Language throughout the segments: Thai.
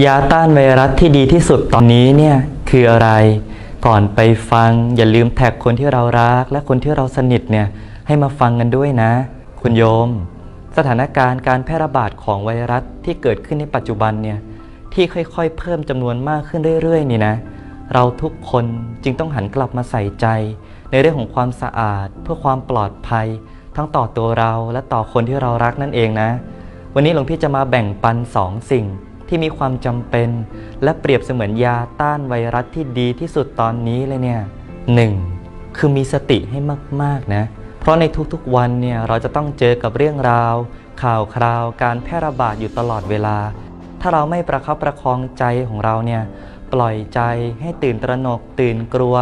ยาต้านไวรัสที่ดีที่สุดตอนนี้เนี่ยคืออะไร ก่อนไปฟังอย่าลืมแท็กคนที่เรารัก และคนที่เราสนิทเนี่ยให้มาฟังกันด้วยนะ คุณโยม สถานการณ์การแพร่ระบาดของไวรัสที่เกิดขึ้นในปัจจุบันเนี่ยที่ค่อยๆ เพิ่มจำนวนมากขึ้นเรื่อยๆ นี่นะ เราทุกคนจึงต้องหันกลับมาใส่ใจ ในเรื่องของความสะอาด เพื่อความปลอดภัย ทั้งต่อตัวเราและต่อคนที่เรารักนั่นเองนะ วันนี้หลวงพี่จะมาแบ่งปันสองสิ่ง ที่มีความจำเป็น และเปรียบเสมือนยาต้านไวรัสที่ดีที่สุดตอนนี้เลยเนี่ยหนึ่งคือมีสติให้มากๆนะ เพราะในทุกๆวันเนี่ยเราจะต้องเจอกับเรื่องราว ข่าวคราว การแพร่ระบาดอยู่ตลอดเวลา ถ้าเราไม่ประคับประคองใจของเราเนี่ยปล่อยใจให้ตื่นตระหนกตื่นกลัว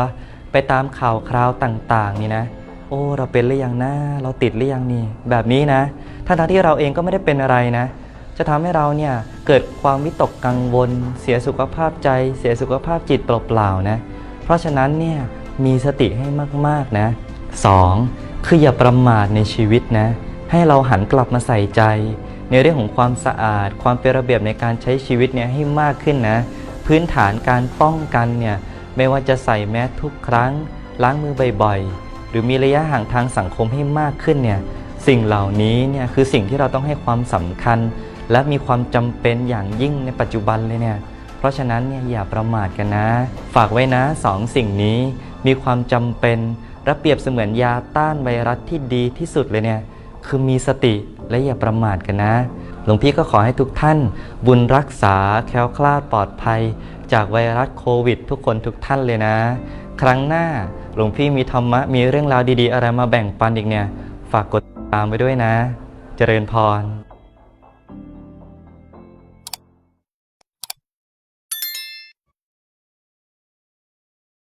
ไปตามข่าวคราวต่างๆ นี่นะ โอ้ เราเป็นหรือยังนะเราติดหรือยังนี่ แบบนี้นะทั้งที่เราเองก็ไม่ได้เป็นอะไรนะ จะทำให้เราเนี่ยเกิดความวิตกกังวล เสียสุขภาพใจ เสียสุขภาพจิตเปล่าๆนะ เพราะฉะนั้นเนี่ยมีสติให้มากๆนะ 2. คืออย่าประมาทในชีวิตนะ ให้เราหันกลับมาใส่ใจ ในเรื่องของความสะอาด ความเป็นระเบียบในการใช้ชีวิตเนี่ยให้มากขึ้นนะ พื้นฐานการป้องกันเนี่ยไม่ว่าจะใส่แมสทุกครั้ง ล้างมือบ่อยๆ หรือมีระยะห่างทางสังคมให้มากขึ้นเนี่ย สิ่งเหล่านี้เนี่ยคือสิ่งที่เราต้องให้ความสำคัญ และมีความจำเป็นอย่างยิ่งในปัจจุบันเลยเนี่ยเพราะฉะนั้นเนี่ยอย่าประมาทกันนะ ฝากไว้นะสองสิ่งนี้มีความจำเป็นและเปรียบเสมือนยาต้านไวรัสที่ดีที่สุดเลยเนี่ยคือมีสติและอย่าประมาทกันนะ หลวงพี่ก็ขอให้ทุกท่าน บุญรักษาแคล้วคลาดปลอดภัย จากไวรัสโควิด ทุกคนทุกท่านเลยนะ ครั้งหน้าหลวงพี่มีธรรมะมีเรื่องราวดีๆ อะไรมาแบ่งปันอีกเนี่ย ฝากกด ตามไปด้วยนะ เจริญพร